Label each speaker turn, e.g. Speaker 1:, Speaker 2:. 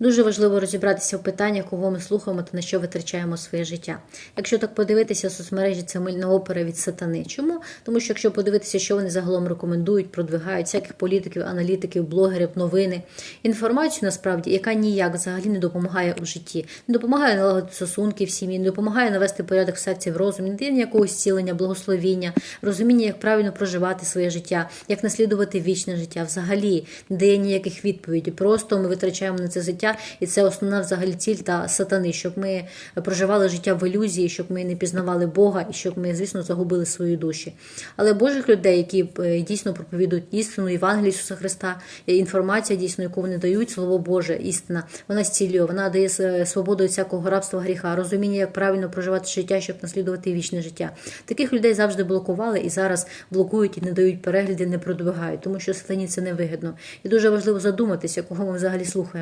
Speaker 1: Дуже важливо розібратися в питаннях, кого ми слухаємо та на що витрачаємо своє життя. Якщо так подивитися, соцмережі це мильна опера від сатани. Чому? Тому що якщо подивитися, що вони загалом рекомендують, продвигають всяких політиків, аналітиків, блогерів, новини, інформацію насправді, яка ніяк взагалі не допомагає у житті, не допомагає налагодити стосунки в сім'ї, не допомагає навести порядок в серці в розумі, не дає ніякого зцілення, благословіння, розуміння, як правильно проживати своє життя, як наслідувати вічне життя. Взагалі не дає ніяких відповідей. Просто ми витрачаємо на це життя, і це основна взагалі ціль та сатани, щоб ми проживали життя в ілюзії, щоб ми не пізнавали Бога і щоб ми, звісно, загубили свої душі. Але Божих людей, які е, дійсно проповідують істину, Євангелію Ісуса Христа, е, інформація дійсно, яку вони дають, слово Боже, істина, вона зцілює, вона дає е, свободу від всякого рабства гріха, розуміння, як правильно проживати життя, щоб наслідувати вічне життя. Таких людей завжди блокували і зараз блокують і не дають перегляди, не продвигають, тому що сатані це невигідно. І дуже важливо задуматися, кого ми взагалі слухаємо.